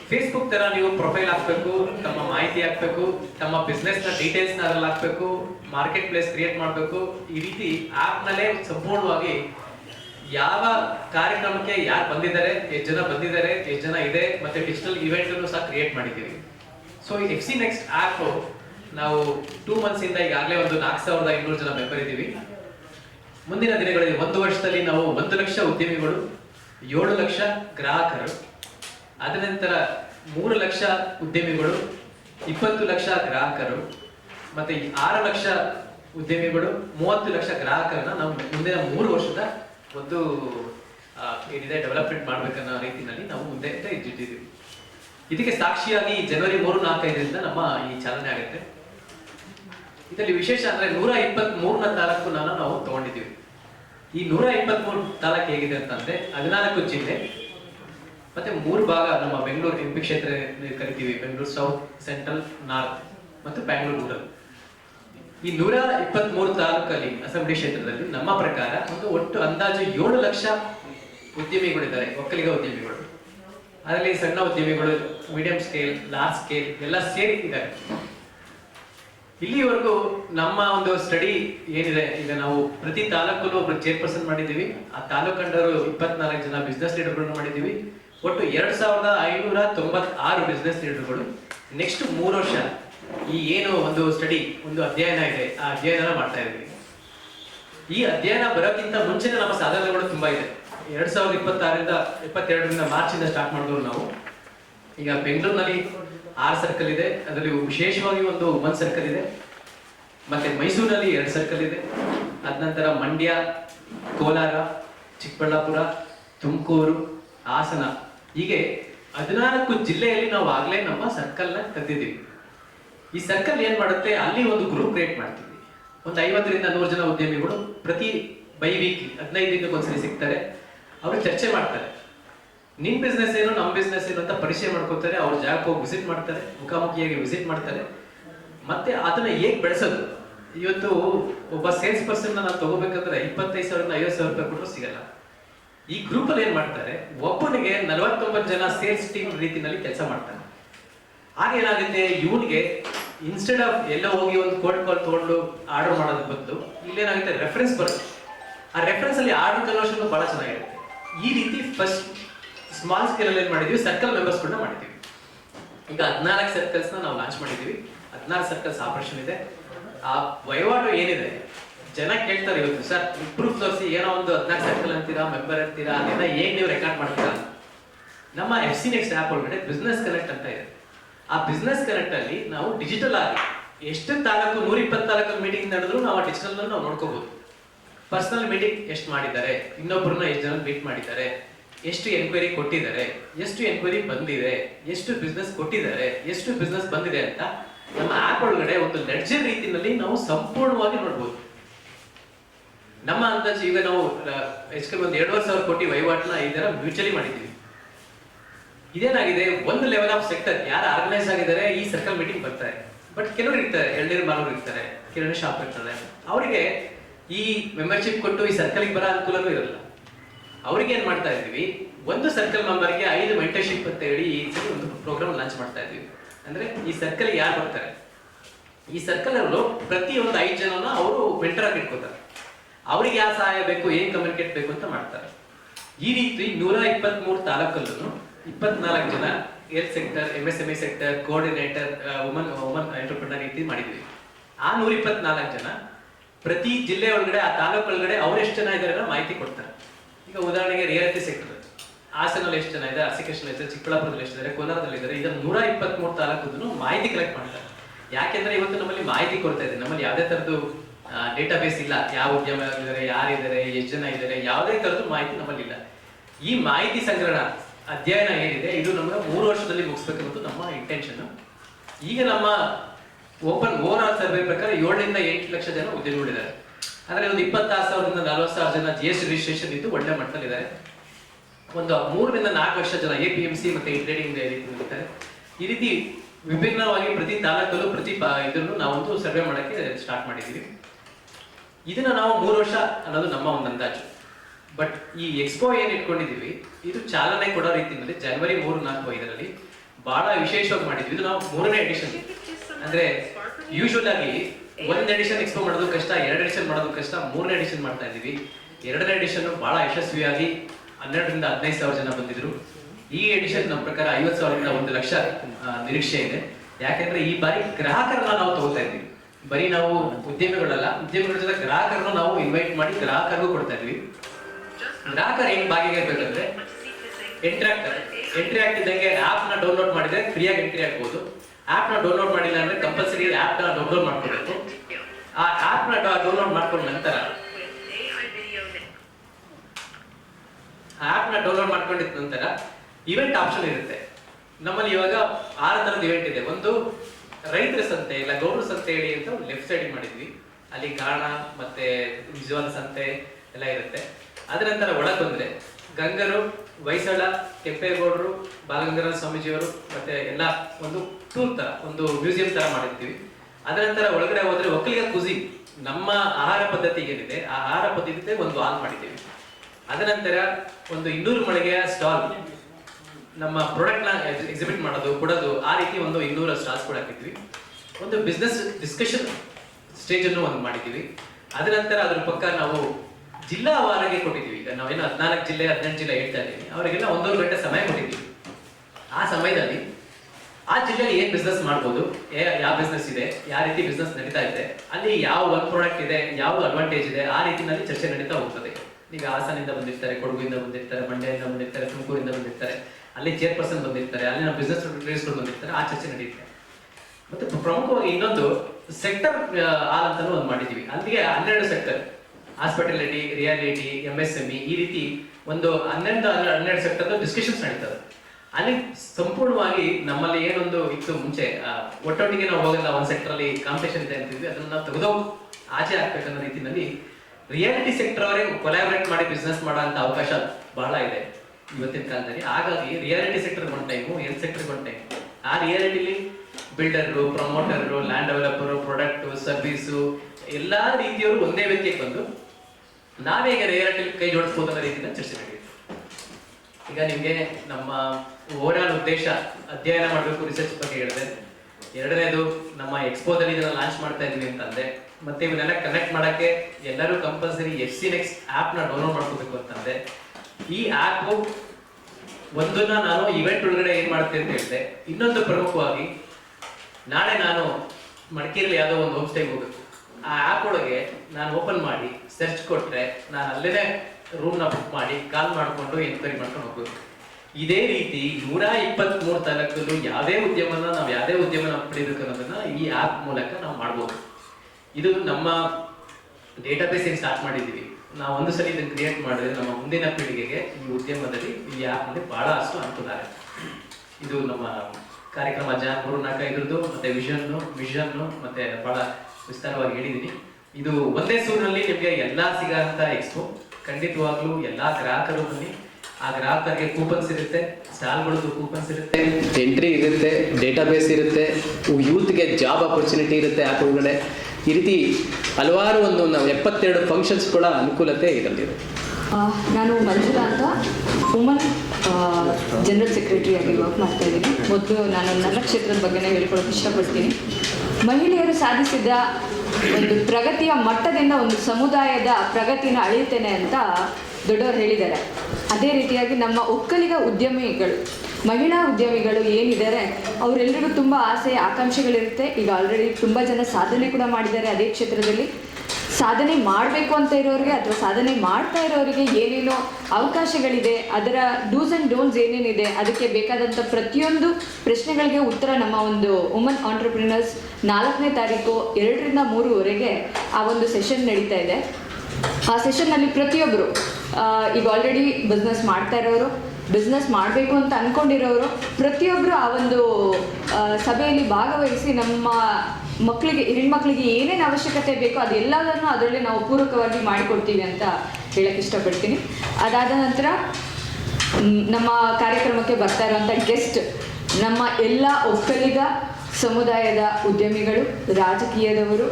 ಫೇಸ್ಬುಕ್ ತರ ನೀವು ಪ್ರೊಫೈಲ್ ಹಾಕ್ಬೇಕು, ತಮ್ಮ ಮಾಹಿತಿ ಹಾಕ್ಬೇಕು, ತಮ್ಮ ಬಿಸ್ನೆಸ್ನ ಡೀಟೇಲ್ಸ್ನ ಅದ್ರಲ್ಲಿ ಹಾಕ್ಬೇಕು ಮಾರ್ಕೆಟ್ ಪ್ಲೇಸ್ ಕ್ರಿಯೇಟ್ ಮಾಡಬೇಕು, ಈ ರೀತಿ ಆಪ್ ನಲ್ಲೇ ಸಂಪೂರ್ಣವಾಗಿ ಯಾವ ಕಾರ್ಯಕ್ರಮಕ್ಕೆ ಯಾರು ಬಂದಿದ್ದಾರೆ, ಎಷ್ಟು ಜನ ಬಂದಿದ್ದಾರೆ, ಎಷ್ಟು ಜನ ಇದೆ, ಮತ್ತೆ ಡಿಜಿಟಲ್ ಇವೆಂಟ್ ಅನ್ನು ಸಹ ಕ್ರಿಯೇಟ್ ಮಾಡಿದ್ದೀವಿ ಸೊ ಈ ಎಫ್ ಸಿ ನೆಕ್ಸ್ಟ್ ಆಪ್ ನಾವು ಟೂ ಮಂತ್ಸ್ ಇಂದ ಈಗಾಗಲೇ ಒಂದು ನಾಲ್ಕು ಸಾವಿರದ ಐನೂರು ಜನ ಮೆಂಬರ್ ಇದ್ದೀವಿ. ಮುಂದಿನ ದಿನಗಳಲ್ಲಿ ಒಂದು ವರ್ಷದಲ್ಲಿ ನಾವು ಒಂದು ಲಕ್ಷ ಉದ್ಯಮಿಗಳು, ಏಳು ಲಕ್ಷ ಗ್ರಾಹಕರು. ಅದ ನಂತರ ಮೂರು ಲಕ್ಷ ಉದ್ಯಮಿಗಳು, ಇಪ್ಪತ್ತು ಲಕ್ಷ ಗ್ರಾಹಕರು, ಮತ್ತೆ ಆರು ಲಕ್ಷ ಉದ್ಯಮಿಗಳು, ಮೂವತ್ತು ಲಕ್ಷ ಗ್ರಾಹಕರನ್ನ ನಾವು ಮುಂದಿನ ಮೂರು ವರ್ಷದ ಒಂದು ಏನಿದೆ ಡೆವಲಪ್ಮೆಂಟ್ ಮಾಡ್ಬೇಕನ್ನೋ ರೀತಿಯಲ್ಲಿ ನಾವು ಮುಂದೆ ಅಂತ ಇದ್ದಿದ್ದೀವಿ. ಇದಕ್ಕೆ ಸಾಕ್ಷಿಯಾಗಿ ಜನವರಿ ಮೂರು ನಾಲ್ಕೈದರಿಂದ ನಮ್ಮ ಈ ಚಾಲನೆ ಆಗುತ್ತೆ. ಇದರಲ್ಲಿ ವಿಶೇಷ ಅಂದ್ರೆ ನೂರ ಇಪ್ಪತ್ತ್ ಮೂರನ ನಾನು ನಾವು ತಗೊಂಡಿದ್ದೀವಿ. ಈ ನೂರ ಇಪ್ಪತ್ತ್ ಮೂರು ತಾಲೂಕು ಹೇಗಿದೆ ಅಂತಂದ್ರೆ ಹದಿನಾಲ್ಕು ಜಿಲ್ಲೆ ಮತ್ತೆ ಮೂರು ಭಾಗ ನಮ್ಮ ಬೆಂಗಳೂರು ಎಂ ಪಿ ಕ್ಷೇತ್ರ ಕರಿತೀವಿ. ಬೆಂಗಳೂರು ಸೌತ್ ಸೆಂಟ್ರಲ್ ನಾರ್ತ್ ಮತ್ತು ಬ್ಯಾಂಗ್ಳೂರ್ ರೂರಲ್ ಈ ನೂರ ಇಪ್ಪತ್ಮೂರು ತಾಲೂಕಲ್ಲಿ ಅಸೆಂಬ್ಲಿ ಕ್ಷೇತ್ರದಲ್ಲಿ ನಮ್ಮ ಪ್ರಕಾರ ಒಂದು ಒಟ್ಟು ಅಂದಾಜು ಏಳು ಲಕ್ಷ ಉದ್ಯಮಿಗಳಿದ್ದಾರೆ, ಒಕ್ಕಲಿಗ ಉದ್ಯಮಿಗಳು. ಅದರಲ್ಲಿ ಸಣ್ಣ ಉದ್ಯಮಿಗಳು ಮೀಡಿಯಂ ಸ್ಕೇಲ್ ಲಾರ್ಜ್ ಸ್ಕೇಲ್ ಎಲ್ಲ ಸೇರಿ ಇದ್ದಾರೆ. ಇಲ್ಲಿವರೆಗೂ ನಮ್ಮ ಒಂದು ಸ್ಟಡಿ ಏನಿದೆ, ಈಗ ನಾವು ಪ್ರತಿ ತಾಲೂಕಲ್ಲೂ ಒಬ್ರು ಚೇರ್ಪರ್ಸನ್ ಮಾಡಿದ್ದೀವಿ. ಆ ತಾಲೂಕಂಡರು ಇಪ್ಪತ್ನಾಲ್ಕು ಜನ ಬಿಸ್ನೆಸ್ ಲೀಡರ್ಗಳನ್ನ ಮಾಡಿದ್ದೀವಿ. ಒಟ್ಟು ಎರಡು ಸಾವಿರದ ಐನೂರ ತೊಂಬತ್ತಾರು ಬಿಸ್ನೆಸ್ ಲೀಡರ್ಗಳು ನೆಕ್ಸ್ಟ್ ಮೂರು ವರ್ಷ ಈ ಏನು ಒಂದು ಸ್ಟಡಿ ಒಂದು ಅಧ್ಯಯನ ಇದೆ, ಆ ಅಧ್ಯಯನ ಮಾಡ್ತಾ ಇದ್ದೀವಿ. ಈ ಅಧ್ಯಯನ ಬರೋಕ್ಕಿಂತ ಮುಂಚೆನೇ ನಮ್ಮ ಸಾಧನೆಗಳು ತುಂಬಾ ಇದೆ. ಎರಡ್ ಸಾವಿರದ ಇಪ್ಪತ್ತಾರರಿಂದ ಇಪ್ಪತ್ತೆರಡರಿಂದ ಮಾರ್ಚ್ ಇಂದ ಸ್ಟಾರ್ಟ್ ಮಾಡಿದ್ರು ನಾವು. ಈಗ ಬೆಂಗಳೂರಿನಲ್ಲಿ ಆರು ಸರ್ಕಲ್ ಇದೆ, ಅದರಲ್ಲಿ ವಿಶೇಷವಾಗಿ ಒಂದು ವುಮನ್ ಸರ್ಕಲ್ ಇದೆ. ಮತ್ತೆ ಮೈಸೂರಿನಲ್ಲಿ ಎರಡು ಸರ್ಕಲ್ ಇದೆ. ಅದ ನಂತರ ಮಂಡ್ಯ, ಕೋಲಾರ, ಚಿಕ್ಕಬಳ್ಳಾಪುರ, ತುಮಕೂರು, ಹಾಸನ. ಹೀಗೆ ಹದಿನಾಲ್ಕು ಜಿಲ್ಲೆಯಲ್ಲಿ ನಾವು ಆಗ್ಲೇ ನಮ್ಮ ಸರ್ಕಲ್ನ ಕದ್ದಿದ್ದೀವಿ ಈ ಸರ್ಕಲ್ ಏನ್ ಮಾಡುತ್ತೆ? ಅಲ್ಲಿ ಒಂದು ಗ್ರೂಪ್ ಕ್ರಿಯೇಟ್ ಮಾಡ್ತೀವಿ. ಒಂದು ಐವತ್ತರಿಂದ ನೂರು ಜನ ಉದ್ಯಮಿಗಳು ಪ್ರತಿ ಬೈ ವೀಕ್ ಹದಿನೈದು ದಿನಕ್ಕೆ ಒಂದ್ಸರಿ ಸಿಗ್ತಾರೆ. ಅವರು ಚರ್ಚೆ ಮಾಡ್ತಾರೆ. ನಿಮ್ ಬಿಸ್ನೆಸ್ ಏನು ನಮ್ಮ ಬಿಸ್ನೆಸ್ ಏನು ಅಂತ ಪರಿಚಯ ಮಾಡ್ಕೊತಾರೆ. ಅವ್ರ ಜಾಗಕ್ಕೆ ಹೋಗಿ ವಿಸಿಟ್ ಮಾಡ್ತಾರೆ. ಮುಖಾಮುಖಿಯಾಗಿ ವಿಸಿಟ್ ಮಾಡ್ತಾರೆ. ಮತ್ತೆ ಅದನ್ನ ಹೇಗೆ ಬೆಳೆಸೋದು? ಇವತ್ತು ಒಬ್ಬ ಸೇಲ್ಸ್ ಪರ್ಸನ್ ನಾವು ತಗೋಬೇಕಂದ್ರೆ ಇಪ್ಪತ್ತೈದು ಸಾವಿರದಿಂದ ಐವತ್ತು ಸಾವಿರ ರೂಪಾಯಿ ಕೊಟ್ಟರು ಸಿಗಲ್ಲ. ಈ ಗ್ರೂಪ್ ಅಲ್ಲಿ ಏನ್ ಮಾಡ್ತಾರೆ? ಒಬ್ಬನಿಗೆ ನಲವತ್ತೊಂಬತ್ತು ಜನ ಸೇಲ್ಸ್ ಟೀಮ್ ರೀತಿನಲ್ಲಿ ಕೆಲಸ ಮಾಡ್ತಾರೆ. ಆಗ ಏನಾಗುತ್ತೆ? ಇವನಿಗೆ ಇನ್ಸ್ಟೆಡ್ ಆಫ್ ಎಲ್ಲೋ ಹೋಗಿ ಒಂದು ಕೋಲ್ಡ್ ಕಾಲ್ ತಗೊಂಡು ಆರ್ಡರ್ ಮಾಡೋದು ಬದಲು ಇಲ್ಲೇನಾಗುತ್ತೆ? ರೆಫರೆನ್ಸ್ ಬರುತ್ತೆ. ಆ ರೆಫರೆನ್ಸ್ ಅಲ್ಲಿ ಆರ್ಡರ್ ಕನ್ವರ್ಷನ್ ಬಹಳ ಚೆನ್ನಾಗಿರುತ್ತೆ. ಈ ರೀತಿ ಫಸ್ಟ್ ಸ್ಮಾಲ್ ಸ್ಕೇಲ್ ಅಲ್ಲಿ ಏನ್ ಮಾಡಿದ್ವಿ? ಸರ್ಕಲ್ ಮೆಂಬರ್ಸ್ ಕೂಡ ಮಾಡಿದ್ವಿ. ಈಗ ಹದಿನಾಲ್ಕು ಸರ್ಕಲ್ಸ್ ನಾವು ಲಾಂಚ್ ಮಾಡಿದೀವಿ. ಹದಿನಾರು ಸರ್ಕಲ್ಸ್ ಆಪರೇಷನ್ ಇದೆ. ಆ ವಹಿವಾಟು ಏನಿದೆ? ಜನ ಕೇಳ್ತಾರೆ ಇವತ್ತು, ಸರ್ ಪ್ರೂಫ್ ತೋರಿಸಿ, ಏನೋ ಒಂದು ಹದಿನಾಲ್ಕು ಸರ್ಕಲ್ ಅಂತೀರಾ ಮೆಂಬರ್ ಅಂತೀರಾ ಅದನ್ನ ಏನ್ ನೀವು ರೆಕಾರ್ಡ್ ಮಾಡ್ತೀರಾ? ನಮ್ಮ ಎಫ್ ಸಿ ನೆಕ್ಸ್ಟ್ ಆ್ಯಪ್ ಒಳಗಡೆ ಬಿಸ್ನೆಸ್ ಕನೆಕ್ಟ್ ಅಂತ ಇದೆ. ಆ ಬಿಸ್ನೆಸ್ ಕನೆಕ್ಟ್ ಅಲ್ಲಿ ನಾವು ಡಿಜಿಟಲ್ ಆಗಿ ಎಷ್ಟು ತಾಲೂಕು ನೂರ ಇಪ್ಪತ್ನಾಲ್ಕು ಮೀಟಿಂಗ್ ನಡೆದ್ರು ನಾವು ಆ ಡಿಜಿಟಲ್ ನಾವು ನೋಡ್ಕೋಬಹುದು ಪರ್ಸನಲ್ ಮೀಟಿಂಗ್ ಎಷ್ಟು ಮಾಡಿದ್ದಾರೆ ಇನ್ನೊಬ್ಬರನ್ನ ಎಷ್ಟು ಜನ ಮೀಟ್ ಮಾಡಿದ್ದಾರೆ, ಎಷ್ಟು ಎನ್ಕ್ವೈರಿ ಕೊಟ್ಟಿದ್ದಾರೆ, ಎಷ್ಟು ಎನ್ಕ್ವೈರಿ ಬಂದಿದೆ, ಎಷ್ಟು ಬಿಸ್ನೆಸ್ ಕೊಟ್ಟಿದ್ದಾರೆ, ಎಷ್ಟು ಬಿಸ್ನೆಸ್ ಬಂದಿದೆ ಅಂತ ನಮ್ಮ ಆಪ್ ಒಳಗಡೆ ಒಂದು ಲೆಡ್ಜರ್ ರೀತಿಯಲ್ಲಿ ನಾವು ಸಂಪೂರ್ಣವಾಗಿ ನೋಡ್ಬೋದು. ನಮ್ಮ ಅಂದಾಜು ಈಗ ನಾವು ಹೆಚ್ಚು ಒಂದು ಎರಡುವರೆ ಸಾವಿರ ಕೋಟಿ ವಹಿವಾಟನ್ನ ಇದನ್ನ ಮ್ಯೂಚುವಲಿ ಮಾಡಿದ್ದೀವಿ. ಇದೇನಾಗಿದೆ? ಒಂದು ಲೆವೆಲ್ ಆಫ್ ಸೆಕ್ಟರ್ ಯಾರು ಆರ್ಗನೈಸ್ ಆಗಿದ್ದಾರೆ, ಈ ಸರ್ಕಲ್ ಮೀಟಿಂಗ್ ಬರ್ತಾರೆ. ಬಟ್ ಕೆಲವರು ಇರ್ತಾರೆ, ಎಳ್ನೀರು ಮಾರೋರು ಇರ್ತಾರೆ, ಕಿರಣ್ ಶಾಪ್ ಇರ್ತಾರೆ. ಅವರಿಗೆ ಈ ಮೆಂಬರ್ಶಿಪ್ ಕೊಟ್ಟು ಈ ಸರ್ಕಲ್ಗೆ ಬರೋ ಅನುಕೂಲನೂ ಇರಲ್ಲ. ಅವ್ರಿಗೆ ಏನ್ ಮಾಡ್ತಾ ಇದ್ದೀವಿ? ಒಂದು ಸರ್ಕಲ್ ಮೆಂಬರ್ಗೆ ಐದು ಮೆಂಟರ್ಶಿಪ್ ಅಂತ ಹೇಳಿ ಈ ಸರಿ ಒಂದು ಪ್ರೋಗ್ರಾಮ್ ಲಾಂಚ್ ಮಾಡ್ತಾ ಇದ್ವಿ ಅಂದ್ರೆ ಈ ಸರ್ಕಲ್ ಯಾರು ಬರ್ತಾರೆ? ಈ ಸರ್ಕಲ್ ಪ್ರತಿ ಒಂದು ಐದು ಜನನ ಅವರು ಮೆಂಟರ್ ಆಗಿ ಇಟ್ಕೋತಾರೆ ಅವ್ರಿಗೆ ಯಾವ ಸಹಾಯ ಬೇಕು, ಏನ್ ಕಮ್ಯುನಿಕೇಟ್ ಬೇಕು ಅಂತ ಮಾಡ್ತಾರೆ. ಈ ರೀತಿ ನೂರ ಇಪ್ಪತ್ತ್ ಮೂರು ತಾಲೂಕಲ್ಲೂ ಇಪ್ಪತ್ನಾಲ್ಕು ಜನ health sector M S M E sector coordinator woman woman entrepreneur ರೀತಿ ಮಾಡಿದ್ವಿ. ಆ ನೂರ ಇಪ್ಪತ್ನಾಲ್ಕು ಜನ ಪ್ರತಿ ಜಿಲ್ಲೆ ಒಳಗಡೆ, ಆ ತಾಲೂಕು ಒಳಗಡೆ ಅವ್ರು ಎಷ್ಟು ಜನ ಅನ್ನೋ ಮಾಹಿತಿ ಕೊಡ್ತಾರೆ. ಈಗ ಉದಾಹರಣೆಗೆ ರಿಯಾಲಿಟಿ ಸೆಕ್ಟರ್ ಹಾಸನಲ್ಲಿ ಎಷ್ಟು ಜನ ಇದೆ ಅಸಿಕೇಶನಲ್ಲಿ ಇದೆ ಚಿಕ್ಕಬಳ್ಳಾಪುರದಲ್ಲಿ ಎಷ್ಟಿದ್ದಾರೆ ಕೋಲಾರದಲ್ಲಿ ಇದ್ದಾರೆ ಇದನ್ನ ನೂರ ಇಪ್ಪತ್ಮೂರು ತಾಲೂಕು ಮಾಹಿತಿ ಕಲೆಕ್ಟ್ ಮಾಡ್ತಾರೆ. ಯಾಕೆಂದ್ರೆ ಇವತ್ತು ನಮ್ಮಲ್ಲಿ ಮಾಹಿತಿ ಕೊಡ್ತಾ ಇದೆ ನಮ್ಮಲ್ಲಿ ಯಾವುದೇ ತರದ್ದು ಡೇಟಾಬೇಸ್ ಇಲ್ಲ. ಯಾವ ಉದ್ಯಮ ಇದ್ದಾರೆ ಯಾರಿದ್ದಾರೆ, ಎಷ್ಟು ಜನ ಇದ್ದಾರೆ, ಯಾವುದೇ ತರದ್ದು ಮಾಹಿತಿ ನಮ್ಮಲ್ಲಿ ಇಲ್ಲ ಈ ಮಾಹಿತಿ ಸಂಗ್ರಹಣ ಅಧ್ಯಯನ ಏನಿದೆ, ಇದು ನಮ್ಮ ಮೂರು ವರ್ಷದಲ್ಲಿ ಮುಗಿಸ್ಬೇಕನ್ನೋದು ನಮ್ಮ ಇಂಟೆನ್ಷನ್ ಈಗ ನಮ್ಮ ಓಪನ್ ಓವರ್ ಆಲ್ ಸರ್ವೆ ಪ್ರಕಾರ ಏಳರಿಂದ ಎಂಟು ಲಕ್ಷ ಜನ ಉದ್ಯಮಿಗಳಿದ್ದಾರೆ ಅಂದ್ರೆ ಒಂದು ಇಪ್ಪತ್ತಾರು ಸಾವಿರದಿಂದ ನಲವತ್ತು ಸಾವಿರ ಜನ ಜಿ ಎಸ್ ರಿಜಿಸ್ಟ್ರೇಷನ್ ಇದ್ದು ಒಳ್ಳೆ ಮಟ್ಟದಲ್ಲಿದ್ದಾರೆ ಒಂದು ಮೂರರಿಂದ ನಾಲ್ಕು ಲಕ್ಷ ಜನ ಎ ಪಿ ಎಂ ಸಿ ಮತ್ತೆ ಟ್ರೇಡಿಂಗ್ ಇರ್ತಾರೆ ಈ ರೀತಿ ವಿಭಿನ್ನವಾಗಿ ಪ್ರತಿ ತಾಲೂಕಲ್ಲೂ ಪ್ರತಿ ಇದನ್ನು ನಾವೊಂದು ಸರ್ವೆ ಮಾಡೋಕ್ಕೆ ಸ್ಟಾರ್ಟ್ ಮಾಡಿದ್ದೀವಿ. ಇದನ್ನ ನಾವು ಮೂರು ವರ್ಷ ಅನ್ನೋದು ನಮ್ಮ ಒಂದು ಅಂದಾಜು. ಬಟ್ ಈ ಎಕ್ಸ್ಪೋ ಏನ್ ಇಟ್ಕೊಂಡಿದೀವಿ, ಇದು ಚಾಲನೆ ಕೊಡೋ ರೀತಿಯಲ್ಲಿ ಜನವರಿ ಮೂರು, ನಾಲ್ಕು, ಐದರಲ್ಲಿ ಬಹಳ ವಿಶೇಷವಾಗಿ ಮಾಡಿದ್ವಿ. ಇದು ನಾವು ಮೂರನೇ ಎಡಿಷನ್ ಅಂದ್ರೆ ಯೂಶುವಲ್ ಆಗಿ ಒಂದ್ ಎಡಿಷನ್ ಎಕ್ಸ್ಪೋ ಮಾಡೋದು ಕಷ್ಟ, ಎರಡು ಎಡಿಷನ್ ಮಾಡೋದು ಕಷ್ಟ, ಮೂರನೇ ಎಡಿಷನ್ ಮಾಡ್ತಾ ಇದೀವಿ ಎರಡನೇ ಎಡಿಷನ್ ಬಹಳ ಯಶಸ್ವಿಯಾಗಿ ಹನ್ನೆರಡರಿಂದ ಹದಿನೈದು ಸಾವಿರ ಜನ ಬಂದಿದ್ರು. ಈ ಎಡಿಷನ್ ನಮ್ಮ ಪ್ರಕಾರ ಐವತ್ತು ಸಾವಿರದಿಂದ ಒಂದು ಲಕ್ಷ ನಿರೀಕ್ಷೆ ಇದೆ. ಯಾಕೆಂದ್ರೆ ಈ ಬಾರಿ ಗ್ರಾಹಕರನ್ನ ನಾವು ತಗೋತಾ ಇದ್ದೀವಿ. ಬರೀ ನಾವು ಉದ್ಯಮಿಗಳಲ್ಲ, ಉದ್ಯಮಿಗಳ ಜೊತೆ ಗ್ರಾಹಕರನ್ನು ನಾವು ಇನ್ವೈಟ್ ಮಾಡಿ ಗ್ರಾಹಕರಿಗೂ ಕೊಡ್ತಾ ಇದ್ವಿ. ಗ್ರಾಹಕರು ಹೆಂಗ್ ಭಾಗಿಯಾಗಬೇಕಂದ್ರೆ ಎಂಟ್ರಿ ಆಗ್ತಾರೆ. ಎಂಟ್ರಿ ಆಗ್ತಿದ್ದಂಗೆ ಆಪ್ನ ಡೌನ್ಲೋಡ್ ಮಾಡಿದ್ರೆ ಫ್ರೀಯಾಗಿ ಎಂಟ್ರಿ ಆಗ್ಬೋದು. ಆಪ್ನ ಡೌನ್ಲೋಡ್ ಮಾಡಿಲ್ಲ ಅಂದ್ರೆ ಕಂಪಲ್ಸರಿ ಆಪ್ನ ಡೌನ್ಲೋಡ್ ಮಾಡ್ಕೋಬೇಕು. ಆ ಆಪ್ನ ಡೌನ್ಲೋಡ್ ಮಾಡ್ಕೊಂಡ ನಂತರ ಆಪ್ನ ಡೌನ್ಲೋಡ್ ಮಾಡ್ಕೊಂಡಿದ ನಂತರ ಇವೆಂಟ್ ಆಪ್ಷನ್ ಇರುತ್ತೆ. ನಮ್ಮಲ್ಲಿ ಇವಾಗ ಆರು ತರದ ಇವೆಂಟ್ ಇದೆ. ಒಂದು ರೈತರ ಸಂತೆ, ಇಲ್ಲ ಗೌರವ ಸಂತೆ ಹೇಳಿ ಅಂತ ಲೆಫ್ಟ್ ಸೈಡ್ ಮಾಡಿದ್ವಿ. ಅಲ್ಲಿ ಗಾಣ ಮತ್ತೆ ವಿಜುವಲ್ ಸಂತೆ ಎಲ್ಲ ಇರುತ್ತೆ. ಅದರ ನಂತರ ಒಳಗೆ ಗಂಗರು, ಹೊಯ್ಸಳ, ಕೆಂಪೇಗೌಡರು, ಬಾಲಗಂಗಾಧರ ಸ್ವಾಮೀಜಿಯವರು ಮತ್ತೆ ಎಲ್ಲ ಒಂದು ಟೂರ್ ತರ, ಒಂದು ಮ್ಯೂಸಿಯಂ ತರ ಮಾಡಿರ್ತೀವಿ. ಅದರ ನಂತರ ಒಳಗಡೆ ಹೋದ್ರೆ ಒಕ್ಕಲಿಗ ಕುಸಿ, ನಮ್ಮ ಆಹಾರ ಪದ್ಧತಿ ಏನಿದೆ, ಆ ಆಹಾರ ಪದ್ಧತಿ ಒಂದು ಹಾಲ್ ಮಾಡಿದ್ದೀವಿ. ಅದನಂತರ ಒಂದು ಇನ್ನೂರು ಮಳಿಗೆಯ ಸ್ಟಾಲ್ ನಮ್ಮ ಪ್ರಾಡಕ್ಟ್ನ ಎಕ್ಸಿಬಿಟ್ ಮಾಡೋದು, ಕೊಡೋದು, ಆ ರೀತಿ ಒಂದು ಇನ್ನೂರ ಸ್ಟಾಲ್ಸ್ ಕೂಡ ಹಾಕಿದ್ವಿ. ಒಂದು ಬಿಸ್ನೆಸ್ ಡಿಸ್ಕಷನ್ ಸ್ಟೇಜ್ ಅನ್ನು ಒಂದು ಮಾಡಿದ್ದೀವಿ. ಅದರ ನಂತರ ಅದ್ರ ಪಕ್ಕ ನಾವು ಜಿಲ್ಲಾ ವಾರಿಗೆ ಕೊಟ್ಟಿದ್ದೀವಿ. ಈಗ ನಾವೇನು ಹದಿನಾಲ್ಕು ಜಿಲ್ಲೆ, ಹದಿನೆಂಟು ಜಿಲ್ಲೆ ಹೇಳ್ತಾ ಇದ್ದೀವಿ ಅವರಿಗೆಲ್ಲ ಒಂದೂವರೆ ಗಂಟೆ ಸಮಯ ಕೊಟ್ಟಿದ್ದೀವಿ. ಆ ಸಮಯದಲ್ಲಿ ಆ ಜಿಲ್ಲೆಯಲ್ಲಿ ಏನು ಬಿಸ್ನೆಸ್ ಮಾಡ್ಬೋದು ಯಾವ ಬಿಸ್ನೆಸ್ ಇದೆ, ಯಾವ ರೀತಿ ಬಿಸ್ನೆಸ್ ನಡೀತಾ ಇದೆ, ಅಲ್ಲಿ ಯಾವ ವರ್ಕ್ ಪ್ರಾಡಕ್ಟ್ ಇದೆ, ಯಾವ ಅಡ್ವಾಂಟೇಜ್ ಇದೆ, ಆ ರೀತಿಯಲ್ಲಿ ಚರ್ಚೆ ನಡೀತಾ ಹೋಗ್ತದೆ. ಈಗ ಹಾಸನಿಂದ ಬಂದಿರ್ತಾರೆ ಕೊಡಗುಯಿಂದ ಬಂದಿರ್ತಾರೆ, ಮಂಡ್ಯದಿಂದ ಬಂದಿರ್ತಾರೆ, ತುಮಕೂರಿಂದ ಬಂದಿರ್ತಾರೆ. ಅಲ್ಲಿ ಚೇರ್ಪರ್ಸನ್ ಬಂದಿರ್ತಾರೆ, ಅಲ್ಲಿನ ಬಿಸ್ನೆಸ್ ಲೀಡರ್ಸ್ಗಳು ಬಂದಿರ್ತಾರೆ, ಆ ಚರ್ಚೆ ನಡೆಯುತ್ತೆ ಮತ್ತೆ ಪ್ರಮುಖವಾಗಿ ಇನ್ನೊಂದು ಸೆಕ್ಟರ್ ಆಲ್ ಅಂತ ಒಂದು ಮಾಡಿದೀವಿ. ಅಲ್ಲಿಗೆ ಹನ್ನೆರಡು sector hospitality reality M S M ಈ ರೀತಿ ಒಂದು ಹನ್ನೆರಡು ಹನ್ನೆರಡು ಸೆಕ್ಟರ್ ಡಿಸ್ಕಷನ್ಸ್ ನಡೀತದೆ. ಅಲ್ಲಿ ಸಂಪೂರ್ಣವಾಗಿ ನಮ್ಮಲ್ಲಿ ಏನೊಂದು ಇತ್ತು ಮುಂಚೆ ಒಟ್ಟೊಟ್ಟಿಗೆ ನಾವು ಹೋಗಲ್ಲ, ಒಂದು ಸೆಕ್ಟರ್ ಅಲ್ಲಿ ಕಾಂಪಿಟೇಷನ್ ಇದೆ ಅಂತಿದ್ವಿ, ಅದನ್ನು ನಾವು ತೆಗೆದು ಆಚೆ ಹಾಕ್ಬೇಕನ್ನೋ ರೀತಿಯಲ್ಲಿ ರಿಯಾಲಿಟಿ ಸೆಕ್ಟರ್ ಅವರೇ ಕೊಲಾಬರೇಟ್ ಮಾಡಿ ಬಿಸ್ನೆಸ್ ಮಾಡೋ ಅಂತ ಅವಕಾಶ ಬಹಳ ಇದೆ. ಇವತ್ತಿನ ಕಾಲದಲ್ಲಿ. ಹಾಗಾಗಿ reality sector one time health sector one time ಆ ರಿಯಾಲಿಟಿಲಿ builder promoter land developer product service ಎಲ್ಲಾ ರೀತಿಯವರು ಒಂದೇ ವ್ಯಕ್ತಿಗೆ ಬಂದು ಈಗ ರಿಯಾಲಿಟಿ ಕೈ ಜೋಡಿಸ್ಬೋದು ಅನ್ನೋ ರೀತಿಯಿಂದ ಚರ್ಚೆ ನಡೆಯುತ್ತೆ ಈಗ ನಿಮಗೆ ನಮ್ಮ ಓವರಾಲ್ ಉದ್ದೇಶ ಅಧ್ಯಯನ ಮಾಡಬೇಕು ರಿಸರ್ಚ್ ಬಗ್ಗೆ ಹೇಳಿದೆ ಎರಡನೇದು ನಮ್ಮ ಎಕ್ಸ್ಪೋದಲ್ಲಿ ಇದನ್ನ ಲಾಂಚ್ ಮಾಡ್ತಾ ಇದೀವಿ ಅಂತಂದೆ ಮತ್ತೆ ಇವನ್ನೆಲ್ಲ ಕನೆಕ್ಟ್ ಮಾಡೋಕ್ಕೆ ಎಲ್ಲರೂ ಕಂಪಲ್ಸರಿ ಎಫ್ ಸಿ ನೆಕ್ಸ್ಟ್ ಆ್ಯಪ್ನ ಡೌನ್ಲೋಡ್ ಮಾಡ್ಕೋಬೇಕು ಅಂತಂದೆ ಈ ಆಪ್ ಒಂದನ್ನ ನಾನು ಇವೆಂಟ್ ಒಳಗಡೆ ಏನು ಮಾಡ್ತೀನಿ ಅಂತ ಹೇಳಿದೆ ಇನ್ನೊಂದು ಪ್ರಮುಖವಾಗಿ ನಾಳೆ ನಾನು ಮಡಿಕೇರಿಯಲ್ಲಿ ಯಾವುದೋ ಒಂದು ಹೋಮ್ ಸ್ಟೇಗೆ ಹೋಗಬೇಕು. ಆ ಆ್ಯಪ್ ಒಳಗೆ ನಾನು ಓಪನ್ ಮಾಡಿ ಸರ್ಚ್ ಕೊಟ್ರೆ ನಾನು ಅಲ್ಲೇ ರೂಮ್ನ ಬುಕ್ ಮಾಡಿ ಕಾಲ್ ಮಾಡಿಕೊಂಡು ಎನ್ಕ್ವೈರಿ ಮಾಡ್ಕೊಂಡು ಹೋಗ್ಬೇಕು. ಇದೇ ರೀತಿ ನೂರ ಇಪ್ಪತ್ತ್ ಮೂರು ತಾಲೂಕಲ್ಲೂ ಯಾವುದೇ ಉದ್ಯಮನ ನಾವು ಯಾವುದೇ ಉದ್ಯಮನ ಪಡಿಬೇಕು ಅನ್ನೋದನ್ನ ಈ ಆ್ಯಪ್ ಮೂಲಕ ನಾವು ಮಾಡ್ಬೋದು. ಇದು ನಮ್ಮ ಡೇಟಾಬೇಸ್ ಏನು ಸ್ಟಾರ್ಟ್ ಮಾಡಿದ್ದೀವಿ. ನಾವು ಒಂದು ಸಲ ಇದನ್ನು ಕ್ರಿಯೇಟ್ ಮಾಡಿದ್ರೆ ನಮ್ಮ ಮುಂದಿನ ಪೀಳಿಗೆಗೆ ಈ ಉದ್ಯಮದಲ್ಲಿ ಈ ಆ್ಯಪ್ ಅಲ್ಲಿ ಬಹಳ ಅಷ್ಟು ಅನುಕೂಲ ಇದು ನಮ್ಮ ಕಾರ್ಯಕ್ರಮ ಮೂರು ನಾಲ್ಕು ಐದರದ್ದು ಮತ್ತೆ ವಿಷನ್ ವಿಷನ್ ಮತ್ತೆ ಬಹಳ ವಿಸ್ತಾರವಾಗಿ ಹೇಳಿದೀನಿ. ಇದು ಒಂದೇ ಸೂರಿನಲ್ಲಿ ನಿಮಗೆ ಎಲ್ಲ ಸಿಗಂತ ಎಕ್ಸ್ಪೋ ಖಂಡಿತವಾಗ್ಲೂ ಎಲ್ಲಾ ಗ್ರಾಹಕರು ಬನ್ನಿ. ಆ ಗ್ರಾಹಕರಿಗೆ ಕೂಪನ್ಸ್ ಇರುತ್ತೆ, ಸ್ಟಾಲ್ಗಳದ್ದು ಕೂಪನ್ಸ್ ಇರುತ್ತೆ ಎಂಟ್ರಿ ಇರುತ್ತೆ ಡೇಟಾಬೇಸ್ ಇರುತ್ತೆ ಯೂತ್ಗೆ ಜಾಬ್ ಅಪರ್ಚುನಿಟಿ ಇರುತ್ತೆ ಆ ಒಳಗಡೆ ಈ ರೀತಿ ಹಲವಾರು ಒಂದು ನಾವು ಎಪ್ಪತ್ತೆರಡು ಕೂಡ ಅನುಕೂಲತೆ ಇದರಲ್ಲಿದೆ. ನಾನು ಮಂಜುಳಾ ಅಂತ ವುಮನ್ ಜನರಲ್ ಸೆಕ್ರೆಟರಿ ಆಗಿ ವರ್ಕ್ ಮಾಡ್ತಾ ಇದ್ದೀನಿ. ಮೊದಲು ನಾನು ನನ್ನ ಕ್ಷೇತ್ರದ ಬಗ್ಗೆನೇ ಹೇಳ್ಕೊಳ್ಳೋಕೆ ಇಷ್ಟಪಡ್ತೀನಿ. ಮಹಿಳೆಯರು ಸಾಧಿಸಿದ ಒಂದು ಪ್ರಗತಿಯ ಮಟ್ಟದಿಂದ ಒಂದು ಸಮುದಾಯದ ಪ್ರಗತಿನ ಅಳೆಯುತ್ತೇನೆ ಅಂತ ದೊಡ್ಡವರು ಹೇಳಿದ್ದಾರೆ. ಅದೇ ರೀತಿಯಾಗಿ ನಮ್ಮ ಒಕ್ಕಲಿಗ ಉದ್ಯಮಿಗಳು ಮಹಿಳಾ ಉದ್ಯಮಿಗಳು ಏನಿದ್ದಾರೆ, ಅವರೆಲ್ಲರಿಗೂ ತುಂಬ ಆಸೆ, ಆಕಾಂಕ್ಷೆಗಳಿರುತ್ತೆ. ಈಗ ಆಲ್ರೆಡಿ ತುಂಬ ಜನ ಸಾಧನೆ ಕೂಡ ಮಾಡಿದ್ದಾರೆ ಅದೇ ಕ್ಷೇತ್ರದಲ್ಲಿ. ಸಾಧನೆ ಮಾಡಬೇಕು ಅಂತ ಇರೋರಿಗೆ ಅಥವಾ ಸಾಧನೆ ಮಾಡ್ತಾ ಇರೋರಿಗೆ ಏನೇನೋ ಅವಕಾಶಗಳಿದೆ, ಅದರ ಡೂಸ್ ಆ್ಯಂಡ್ ಡೋನ್ಸ್ ಏನೇನಿದೆ, ಅದಕ್ಕೆ ಬೇಕಾದಂಥ ಪ್ರತಿಯೊಂದು ಪ್ರಶ್ನೆಗಳಿಗೆ ಉತ್ತರ ನಮ್ಮ ಒಂದು ವುಮನ್ ಆಂಟ್ರಪ್ರಿನರ್ಸ್ ನಾಲ್ಕನೇ ತಾರೀಕು ಎರಡರಿಂದ ಮೂರುವರೆಗೆ ಆ ಒಂದು ಸೆಷನ್ ನಡೀತಾ ಇದೆ. ಆ ಸೆಷನ್ನಲ್ಲಿ ಪ್ರತಿಯೊಬ್ಬರು ಈಗ ಆಲ್ರೆಡಿ ಬಿಸ್ನೆಸ್ ಮಾಡ್ತಾ ಇರೋರು ಬಿಸ್ನೆಸ್ ಮಾಡಬೇಕು ಅಂತ ಅಂದ್ಕೊಂಡಿರೋರು ಪ್ರತಿಯೊಬ್ಬರು ಆ ಒಂದು ಸಭೆಯಲ್ಲಿ ಭಾಗವಹಿಸಿ ನಮ್ಮ ಮಕ್ಕಳಿಗೆ ಹೆಣ್ಮಕ್ಳಿಗೆ ಏನೇನು ಅವಶ್ಯಕತೆ ಬೇಕೋ ಅದೆಲ್ಲದನ್ನು ಅದರಲ್ಲಿ ನಾವು ಪೂರಕವಾಗಿ ಮಾಡಿಕೊಡ್ತೀವಿ ಅಂತ ಹೇಳಕ್ಕೆ ಇಷ್ಟಪಡ್ತೀನಿ. ಅದಾದ ನಂತರ ನಮ್ಮ ಕಾರ್ಯಕ್ರಮಕ್ಕೆ ಬರ್ತಾ ಇರುವಂಥ ಗೆಸ್ಟ್ ನಮ್ಮ ಎಲ್ಲ ಒಕ್ಕಲಿಗ ಸಮುದಾಯದ ಉದ್ಯಮಿಗಳು, ರಾಜಕೀಯದವರು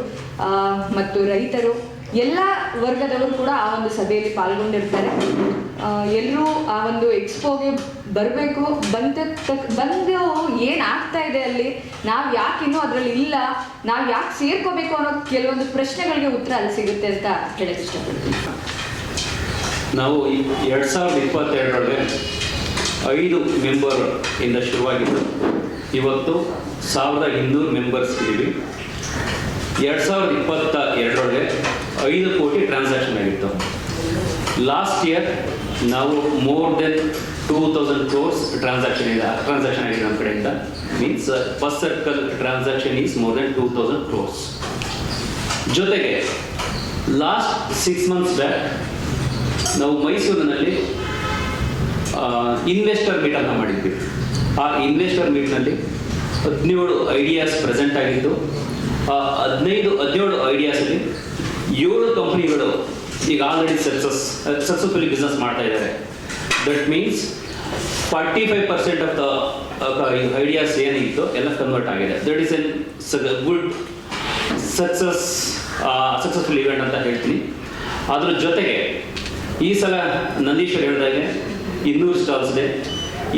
ಮತ್ತು ರೈತರು ಎಲ್ಲ ವರ್ಗದವರು ಕೂಡ ಆ ಒಂದು ಸಭೆಯಲ್ಲಿ ಪಾಲ್ಗೊಂಡಿರ್ತಾರೆ. ಎಲ್ಲರೂ ಆ ಒಂದು ಎಕ್ಸ್ಪೋಗೆ ಬರಬೇಕು. ಬಂದ ತಕ್, ಬಂದು ಏನು ಆಗ್ತಾ ಇದೆ ಅಲ್ಲಿ? ನಾವು ಯಾಕೆ ಇನ್ನೂ ಅದರಲ್ಲಿ ಇಲ್ಲ? ನಾವು ಯಾಕೆ ಸೇರ್ಕೋಬೇಕು ಅನ್ನೋ ಕೆಲವೊಂದು ಪ್ರಶ್ನೆಗಳಿಗೆ ಉತ್ತರ ಅಲ್ಲಿ ಸಿಗುತ್ತೆ ಅಂತ ಹೇಳಕ್ಕೆ ಇಷ್ಟಪಡ್ತೀನಿ. ನಾವು ಎರಡು ಸಾವಿರದ ಇಪ್ಪತ್ತೆರಡರಲ್ಲಿ ಐದು ಮೆಂಬರ್ ಇಂದ ಶುರುವಾಗಿದ್ದು, ಇವತ್ತು ಸಾವಿರದ ಇನ್ನೂರು ಮೆಂಬರ್ಸ್ ಇದ್ದೀವಿ. ಎರಡು ಸಾವಿರದ ಇಪ್ಪತ್ತ ಎರಡರೊಳಗೆ ಐದು ಕೋಟಿ ಟ್ರಾನ್ಸಾಕ್ಷನ್ ಆಗಿತ್ತು. ಲಾಸ್ಟ್ ಇಯರ್ ನಾವು more than two thousand crores transaction ಇದೆ ಟ್ರಾನ್ಸಾಕ್ಷನ್ ಆಗಿದೆ ನಮ್ಮ ಕಡೆಯಿಂದ. Means first circle transaction is more than two thousand crores ಜೊತೆಗೆ ಲಾಸ್ಟ್ ಸಿಕ್ಸ್ ಮಂತ್ಸ್ ಬ್ಯಾಕ್ ನಾವು ಮೈಸೂರಿನಲ್ಲಿ ಇನ್ವೆಸ್ಟರ್ ಮೀಟ್ ಅಂತ ಮಾಡಿದ್ವಿ. ಆ ಇನ್ವೆಸ್ಟರ್ ಮೀಟ್ನಲ್ಲಿ ಹದಿನೇಳು ಐಡಿಯಾಸ್ ಪ್ರೆಸೆಂಟ್ ಆಗಿದ್ದು, ಆ ಹದಿನೈದು ಹದಿನೇಳು ಐಡಿಯಾಸಲ್ಲಿ ಏಳು ಕಂಪ್ನಿಗಳು ಈಗ ಆಲ್ರೆಡಿ ಸಕ್ಸಸ್ ಸಕ್ಸಸ್ಫುಲಿ ಬಿಸ್ನೆಸ್ ಮಾಡ್ತಾ ಇದ್ದಾರೆ. That means forty five percent of the ideas ಏನಿತ್ತು, ಎಲ್ಲ ಕನ್ವರ್ಟ್ ಆಗಿದೆ. That is an good success successful event ಅಂತ ಹೇಳ್ತೀನಿ. ಅದ್ರ ಜೊತೆಗೆ ಈ ಸಲ ನಂದೀಶ್ವರ್ ಹೇಳಿದಾಗೆ ಇನ್ನೂರು ಸ್ಟಾಲ್ಸ್ ಇದೆ.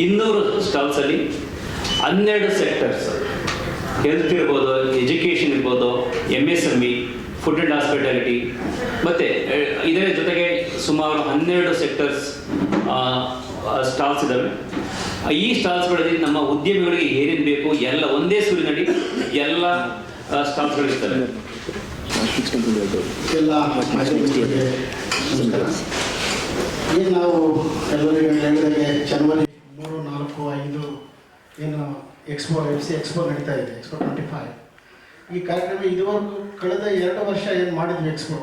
ಇನ್ನೂರು ಸ್ಟಾಲ್ಸಲ್ಲಿ ಹನ್ನೆರಡು ಸೆಕ್ಟರ್ಸ್ ಹೆಲ್ತ್ ಇರ್ಬೋದು ಎಜುಕೇಷನ್ ಇರ್ಬೋದು M S M E food and hospitality ಮತ್ತು ಇದರ ಜೊತೆಗೆ ಸುಮಾರು ಹನ್ನೆರಡು ಸೆಕ್ಟರ್ಸ್ ಸ್ಟಾಲ್ಸ್ ಇದ್ದಾವೆ ಈ ಸ್ಟಾಲ್ಸ್ಗಳಲ್ಲಿ ನಮ್ಮ ಉದ್ಯಮಿಗಳಿಗೆ ಏನೇನು ಬೇಕು, ಎಲ್ಲ ಒಂದೇ ಸೂರಿನಡಿ ಎಲ್ಲ ಸ್ಟಾಲ್ಸ್ಗಳಿರ್ತವೆ ಎಲ್ಲ ಈಗ ನಾವು ಎಲ್ಲರಿಗೂ ಜನವರಿ ಮೂರು, ನಾಲ್ಕು, ಐದು, ಏನು ಎಕ್ಸ್ಪೋ ಎಫ್ ಸಿ ಎಕ್ಸ್ಪೋ ನಡೀತಾ ಇದೆ ಎಕ್ಸ್ಪೋ ಟ್ವೆಂಟಿ ಫೈವ್ ಈ ಕಾರ್ಯಕ್ರಮ ಇದುವರೆಗೂ ಕಳೆದ ಎರಡು ವರ್ಷ ಏನು ಮಾಡಿದ್ವಿ ಎಕ್ಸ್ಪೋ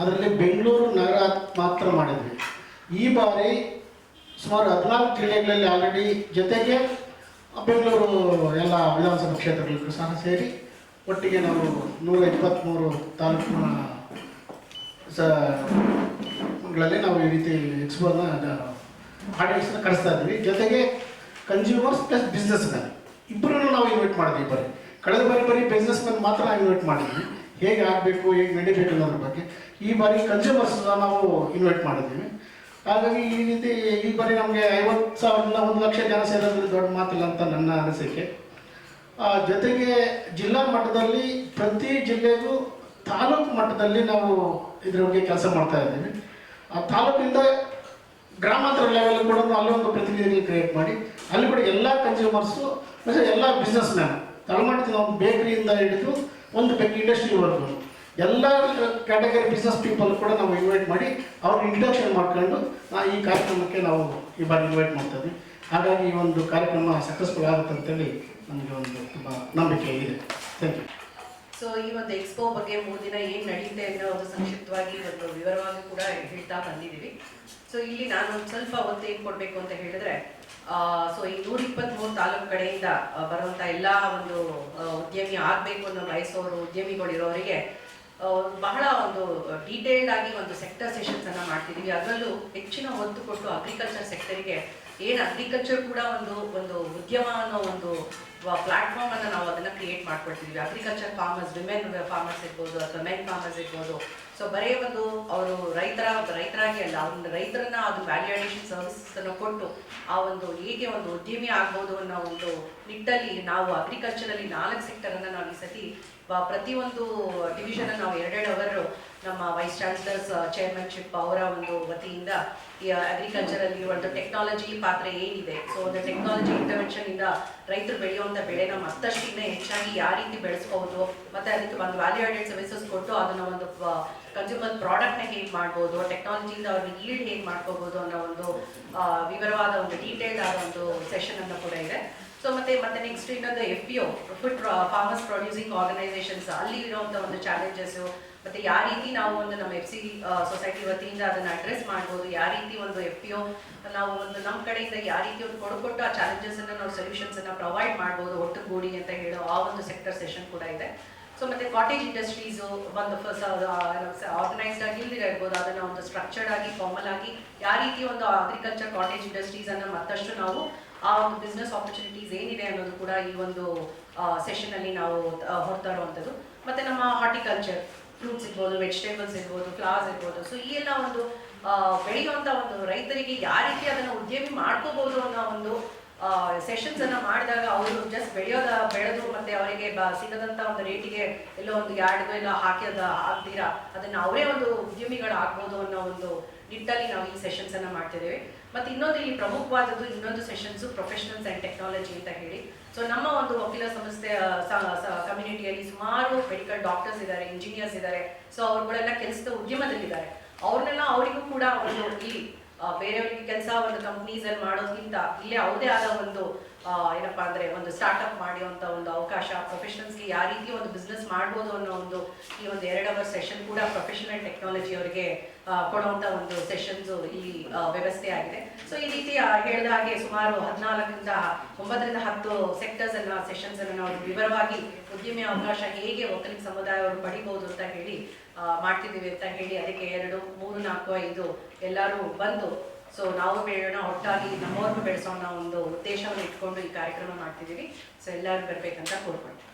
ಅದರಲ್ಲಿ ಬೆಂಗಳೂರು ನಗರ ಮಾತ್ರ ಮಾಡಿದ್ವಿ. ಈ ಬಾರಿ ಸುಮಾರು ಹದಿನಾಲ್ಕು ಜಿಲ್ಲೆಗಳಲ್ಲಿ ಆಲ್ರೆಡಿ ಜೊತೆಗೆ ಬೆಂಗಳೂರು ಎಲ್ಲ ವಿಧಾನಸಭಾ ಕ್ಷೇತ್ರಗಳಿಗೂ ಸಹ ಸೇರಿ ಒಟ್ಟಿಗೆ ನಾವು ನೂರ ಇಪ್ಪತ್ತ್ಮೂರು ತಾಲೂಕಿನ ಸಲ್ಲಿ ನಾವು ಈ ರೀತಿ ಎಕ್ಸ್ಪೋನ ಆಡಿಯನ್ಸ್ನ ಕರೆಸ್ತಾ ಇದ್ವಿ. ಜೊತೆಗೆ ಕನ್ಸ್ಯೂಮರ್ಸ್ ಪ್ಲಸ್ ಬಿಸ್ನೆಸ್ ಮ್ಯಾನ್ ಇಬ್ಬರನ್ನು ನಾವು ಇನ್ವೈಟ್ ಮಾಡಿದ್ವಿ ಬರೀ. ಕಳೆದ ಬಾರಿ ಬರೀ ಬಿಸ್ನೆಸ್ ಮೇಲೆ ಮಾತ್ರ ಇನ್ವೈಟ್ ಮಾಡಿದ್ವಿ. ಹೇಗೆ ಆಗಬೇಕು, ಹೇಗೆ ನಡಿಬೇಕು ಅನ್ನೋದ್ರ ಬಗ್ಗೆ. ಈ ಬಾರಿ ಕನ್ಸ್ಯೂಮರ್ಸ್ ನಾವು ಇನ್ವೈಟ್ ಮಾಡಿದ್ದೀವಿ ಹಾಗಾಗಿ ಈ ರೀತಿ ಈ ಬಾರಿ ನಮಗೆ ಐವತ್ತು ಸಾವಿರದಿಂದ ಒಂದು ಲಕ್ಷ ಜನ ಸೇರೋದ್ರಲ್ಲಿ ದೊಡ್ಡ ಮಾತಿಲ್ಲ ಅಂತ ನನ್ನ ಅನಿಸಿಕೆ. ಜೊತೆಗೆ ಜಿಲ್ಲಾ ಮಟ್ಟದಲ್ಲಿ ಪ್ರತಿ ಜಿಲ್ಲೆಗೂ ತಾಲೂಕು ಮಟ್ಟದಲ್ಲಿ ನಾವು ಇದ್ರ ಬಗ್ಗೆ ಕೆಲಸ ಮಾಡ್ತಾ ಇದ್ದೀವಿ. ಆ ತಾಲೂಕಿಂದ ಗ್ರಾಮಾಂತರ ಲೆವೆಲ್ ಕೂಡ ಅಲ್ಲೊಂದು ಪ್ರತಿನಿಧಿಗಳು ಕ್ರಿಯೇಟ್ ಮಾಡಿ, ಅಲ್ಲಿ ಕೂಡ ಎಲ್ಲ ಕನ್ಸ್ಯೂಮರ್ಸು ಎಲ್ಲ ಬಿಸ್ನೆಸ್ ಮ್ಯಾನ್ ತಳಮಟ್ಟದ ಒಂದು ಬೇಕರಿಯಿಂದ ಹಿಡಿದು ಒಂದು ಇಂಡಸ್ಟ್ರಿವರೆಗೂ ಎಲ್ಲ ಕ್ಯಾಟಗರಿ ಬಿಸ್ನೆಸ್ ಪೀಪಲ್ ಕೂಡ ನಾವು ಇನ್ವೈಟ್ ಮಾಡಿ ಅವ್ರ ಇಂಟ್ರಡಕ್ಷನ್ ಮಾಡ್ಕೊಂಡು ಈ ಕಾರ್ಯಕ್ರಮಕ್ಕೆ ನಾವು ಈ ಬಾರಿ ಇನ್ವೈಟ್ ಮಾಡ್ತಾ ಹಾಗಾಗಿ ಈ ಒಂದು ಕಾರ್ಯಕ್ರಮ ಸಕ್ಸಸ್ಫುಲ್ ಆಗುತ್ತೆ ಅಂತೇಳಿ ನಮಗೆ ಒಂದು ತುಂಬ ನಂಬಿಕೆ ಇದೆ. ಥ್ಯಾಂಕ್ ಯು ಸೊ ಈ ಒಂದು ಎಕ್ಸ್ಪೋ ಬಗ್ಗೆ ಮೂರು ದಿನ ಏನು ನಡೆಯುತ್ತೆ ಅನ್ನೋ ಒಂದು ಸಂಕ್ಷಿಪ್ತವಾಗಿ ಒಂದು ವಿವರವಾಗಿ ಕೂಡ ಹೇಳ್ತಾ ಬಂದಿದ್ದೀವಿ. ಸೊ ಇಲ್ಲಿ ನಾನು ಒಂದು ಸ್ವಲ್ಪ ಒತ್ತು ಏನು ಕೊಡಬೇಕು ಅಂತ ಹೇಳಿದ್ರೆ ಸೊ ಈ ನೂರ ಇಪ್ಪತ್ಮೂರು ತಾಲೂಕು ಕಡೆಯಿಂದ ಆ, ಬರುವಂತ ಎಲ್ಲಾ ಒಂದು ಉದ್ಯಮಿ ಆಗ್ಬೇಕು ಅನ್ನೋ ಬಯಸೋರು ಉದ್ಯಮಿಗಳಿರೋರಿಗೆ ಬಹಳ ಒಂದು ಡೀಟೇಲ್ಡ್ ಆಗಿ ಒಂದು ಸೆಕ್ಟರ್ ಸೆಷನ್ಸ್ ಅನ್ನ ಮಾಡ್ತಿದೀವಿ. ಅದರಲ್ಲೂ ಹೆಚ್ಚಿನ ಒತ್ತು ಕೊಟ್ಟು ಅಗ್ರಿಕಲ್ಚರ್ ಸೆಕ್ಟರ್ಗೆ ಏನ್ ಅಗ್ರಿಕಲ್ಚರ್ ಕೂಡ ಒಂದು ಒಂದು ಉದ್ಯಮ ಅನ್ನೋ ಒಂದು ಪ್ಲಾಟ್ಫಾರ್ಮ್ ಅನ್ನ ನಾವು ಅದನ್ನ ಕ್ರಿಯೇಟ್ ಮಾಡ್ಕೊಡ್ತಿದ್ವಿ. ಅಗ್ರಿಕಲ್ಚರ್ ಫಾರ್ಮರ್ಸ್ ವಿಮೆನ್ ಫಾರ್ಮರ್ಸ್ ಇರ್ಬೋದು ಅಥವಾ ಮೆನ್ ಫಾರ್ಮರ್ಸ್ ಇರ್ಬೋದು. ಸೊ ಬರೀ ಒಂದು ಅವರು ರೈತರ, ರೈತರಾಗಿ ಅಲ್ಲ ಅವ್ರ ರೈತರನ್ನ ಅದು ವ್ಯಾಲ್ಯೂ ಅಡಿಷನ್ ಸರ್ವಿಸಸ್ ಅನ್ನು ಕೊಟ್ಟು ಆ ಒಂದು ಹೇಗೆ ಒಂದು ಉದ್ಯಮಿ ಆಗ್ಬೋದು ಅನ್ನೋ ಒಂದು ನಿಟ್ಟಲ್ಲಿ ನಾವು ಅಗ್ರಿಕಲ್ಚರ್ ಅಲ್ಲಿ ನಾಲ್ಕು ಸೆಕ್ಟರ್ ಅನ್ನ ನಾವು ಈ ಸತಿ ಪ್ರತಿಯೊಂದು ಡಿವಿಷನ್ ನಾವು ಎರಡೆರಡು ಅವರು ನಮ್ಮ ವೈಸ್ ಚಾನ್ಸಲರ್ಸ್ ಚೇರ್ಮನ್ಶಿಪ್ ಅವರ ಒಂದು ವತಿಯಿಂದ ಈ ಅಗ್ರಿಕಲ್ಚರ್ ಅಲ್ಲಿ ಒಂದು ಟೆಕ್ನಾಲಜಿ ಪಾತ್ರ ಏನಿದೆ? ಸೊ ಒಂದು ಟೆಕ್ನಾಲಜಿ ಇಂಟರ್ವೆನ್ಷನ್ ಇಂದ ರೈತರು ಬೆಳೆಯುವಂತ ಬೆಳೆನ ಮತ್ತಷ್ಟು ಹೆಚ್ಚಾಗಿ ಯಾವ ರೀತಿ ಬೆಳೆಸ್ಬಹುದು ಮತ್ತೆ ಅದಕ್ಕೆ ಒಂದು ವ್ಯಾಲ್ಯೂ ಆಡೆಡ್ ಸರ್ವಿಸಸ್ ಕೊಟ್ಟು ಅದನ್ನ ಒಂದು ಕನ್ಸ್ಯೂಮರ್ ಪ್ರಾಡಕ್ಟ್ನ ಹೇಗೆ ಮಾಡ್ಬೋದು ಟೆಕ್ನಾಲಜಿಯಿಂದ ಅವ್ರಿಗೆ ಈಲ್ಡ್ ಹೇಗೆ ಮಾಡ್ಕೋಬಹುದು ಅನ್ನೋ ಒಂದು ವಿವರವಾದ ಒಂದು ಡೀಟೇಲ್ಡ್ ಆದ ಒಂದು ಸೆಷನ್ ಅನ್ನು ಕೂಡ ಇದೆ. ಸೊ ಮತ್ತೆ ಮತ್ತೆ ನೆಕ್ಸ್ಟ್ ಇನ್ನೊಂದು F P O food farmers producing organisations ಅಲ್ಲಿ ಇರುವಂತ ಒಂದು ಚಾಲೆಂಜಸ್ ಮತ್ತೆ ಯಾವ ರೀತಿ ನಾವು ಒಂದು ನಮ್ಮ ಎಫ್ ಸಿ ಸೊಸೈಟಿ ವತಿಯಿಂದ ಅದನ್ನ ಅಡ್ರೆಸ್ ಮಾಡ್ಬೋದು, ಯಾವ ರೀತಿ ಒಂದು ಎಫ್ ಪಿ ಒ ನಾವು ಒಂದು ನಮ್ಮ ಕಡೆಯಿಂದ ಯಾವ ರೀತಿ ಒಂದು ಕೊಡ್ಕೊಟ್ಟು ಆ ಚಾಲೆಂಜಸ್ ಅನ್ನ ನಾವು ಸೊಲ್ಯೂಷನ್ಸ್ ಅನ್ನ ಪ್ರೊವೈಡ್ ಮಾಡ್ಬೋದು, ಒಟ್ಟುಗೂಡಿ ಅಂತ ಹೇಳೋ ಆ ಒಂದು ಸೆಕ್ಟರ್ ಸೆಷನ್ ಕೂಡ ಇದೆ. ಸೊ ಮತ್ತೆ ಕಾಟೇಜ್ ಇಂಡಸ್ಟ್ರೀಸ್ ಒಂದು ಆರ್ಗನೈಸ್ಡ್ ಆಗಿ, ಇಲ್ದಿರ ಇರ್ಬೋದು. ಅದನ್ನ ಒಂದು ಸ್ಟ್ರಕ್ಚರ್ಡ್ ಆಗಿ ಫಾರ್ಮಲ್ ಆಗಿ ಯಾವ ರೀತಿ ಒಂದು ಅಗ್ರಿಕಲ್ಚರ್ ಕಾಟೇಜ್ ಇಂಡಸ್ಟ್ರೀಸ್ ಅನ್ನ ಮತ್ತಷ್ಟು ನಾವು, ಆ ಒಂದು ಬಿಸ್ನೆಸ್ ಆಪರ್ಚುನಿಟೀಸ್ ಏನಿದೆ ಅನ್ನೋದು ಕೂಡ ಈ ಒಂದು ಸೆಷನ್ ಅಲ್ಲಿ ನಾವು ಹೊರತರುವಂತದ್ದು ಮತ್ತೆ ನಮ್ಮ ಹಾರ್ಟಿಕಲ್ಚರ್ ಫ್ರೂಟ್ಸ್ ಇರ್ಬೋದು ವೆಜಿಟೇಬಲ್ಸ್ ಇರ್ಬೋದು ಫ್ಲವರ್ಸ್ ಇರ್ಬೋದು. ಸೊ ಈ ಎಲ್ಲ ಒಂದು ಬೆಳೆಯುವಂಥ ಒಂದು ರೈತರಿಗೆ ಯಾವ ರೀತಿ ಅದನ್ನ ಉದ್ಯಮಿ ಮಾಡ್ಕೋಬಹುದು ಅನ್ನೋ ಒಂದು ಸೆಷನ್ಸ್ ಅನ್ನ ಮಾಡಿದಾಗ ಅವರು ಜಸ್ಟ್ ಬೆಳೆಯೋದ, ಬೆಳೆದು ಮತ್ತೆ ಅವರಿಗೆ ಸಿಗದಂತ ಒಂದು ರೇಟಿಗೆ ಎಲ್ಲೋ ಒಂದು ಯಾರ್ಡ್ ಎಲ್ಲ ಹಾಕಿದ, ಹಾಕ್ತೀರಾ? ಅದನ್ನ ಅವರೇ ಒಂದು ಉದ್ಯಮಿಗಳು ಆಗ್ಬೋದು ಅನ್ನೋ ಒಂದು ನಿಟ್ಟಲ್ಲಿ ನಾವು ಈ ಸೆಷನ್ಸ್ ಅನ್ನ ಮಾಡ್ತಿದ್ದೇವೆ. ಮತ್ತೆ ಇನ್ನೊಂದು ಇಲ್ಲಿ ಪ್ರಮುಖವಾದದ್ದು ಇನ್ನೊಂದು ಸೆಷನ್ಸ್ ಪ್ರೊಫೆಷನಲ್ಸ್ ಅಂಡ್ ಟೆಕ್ನಾಲಜಿ ಅಂತ ಹೇಳಿ. ಸೊ ನಮ್ಮ ಒಂದು ವಕೀಲ ಸಂಸ್ಥೆ ಕಮ್ಯುನಿಟಿಯಲ್ಲಿ ಸುಮಾರು ಮೆಡಿಕಲ್ ಡಾಕ್ಟರ್ಸ್ ಇದ್ದಾರೆ ಇಂಜಿನಿಯರ್ಸ್ ಇದ್ದಾರೆ. ಸೊ ಅವ್ರುಗಳೆಲ್ಲ ಕೆಲಸದ ಉದ್ಯಮದಲ್ಲಿದ್ದಾರೆ. ಅವ್ರನ್ನೆಲ್ಲ ಅವರಿಗೂ ಕೂಡ ಒಂದು ಇಲ್ಲಿ ಬೇರೆಯವರಿಗೆ ಕೆಲಸ ಒಂದು ಕಂಪ್ನೀಸ್ ಅಲ್ಲಿ ಮಾಡೋದ್ಕಿಂತ ಇಲ್ಲೇ ಯಾವುದೇ ಆದ ಒಂದು ಏನಪ್ಪ ಅಂದ್ರೆ ಒಂದು ಸ್ಟಾರ್ಟ್ಅಪ್ ಮಾಡಿರುವಂತ ಒಂದು ಅವಕಾಶ ಪ್ರೊಫೆಷನಲ್ಸ್ಗೆ ಯಾವ ರೀತಿ ಒಂದು ಬಿಸ್ನೆಸ್ ಮಾಡ್ಬೋದು ಅನ್ನೋ ಒಂದು ಈ ಒಂದು ಎರಡು ಅವರ್ ಸೆಷನ್ ಕೂಡ ಪ್ರೊಫೆಷನಲ್ ಟೆಕ್ನಾಲಜಿ ಅವರಿಗೆ ಕೊಡುವಂತ ಒಂದು ಸೆಷನ್ಸ್ ಇಲ್ಲಿ ವ್ಯವಸ್ಥೆ ಆಗಿದೆ. ಸೊ ಈ ರೀತಿ ಹೇಳಿದ ಹಾಗೆ ಸುಮಾರು ಹದಿನಾಲ್ಕರಿಂದ ಒಂಬತ್ತರಿಂದ ಹತ್ತು ಸೆಕ್ಟರ್ಸ್ ಅನ್ನ ಸೆಷನ್ಸ್ ಅನ್ನು ನಾವು ವಿವರವಾಗಿ ಉದ್ಯಮಿ ಅವಕಾಶ ಹೇಗೆ ಒಕ್ಕಲಿಗ ಸಮುದಾಯವರು ಪಡಿಬಹುದು ಅಂತ ಹೇಳಿ ಮಾಡ್ತಿದ್ದೀವಿ ಅಂತ ಹೇಳಿ ಅದಕ್ಕೆ ಎರಡು, ಮೂರು, ನಾಲ್ಕು, ಐದು ಎಲ್ಲರೂ ಬಂದು ಸೊ ನಾವು ಬೆಳೆಯೋಣ ಒಟ್ಟಾಗಿ ನಮ್ಮವ್ರನ್ನು ಬೆಳೆಸೋಣ ಒಂದು ಉದ್ದೇಶವನ್ನು ಇಟ್ಕೊಂಡು ಈ ಕಾರ್ಯಕ್ರಮ ಮಾಡ್ತಿದ್ದೀವಿ. ಸೊ ಎಲ್ಲರೂ ಬರಬೇಕಂತ ಕೋರ್ಕೊಳ್ತೀನಿ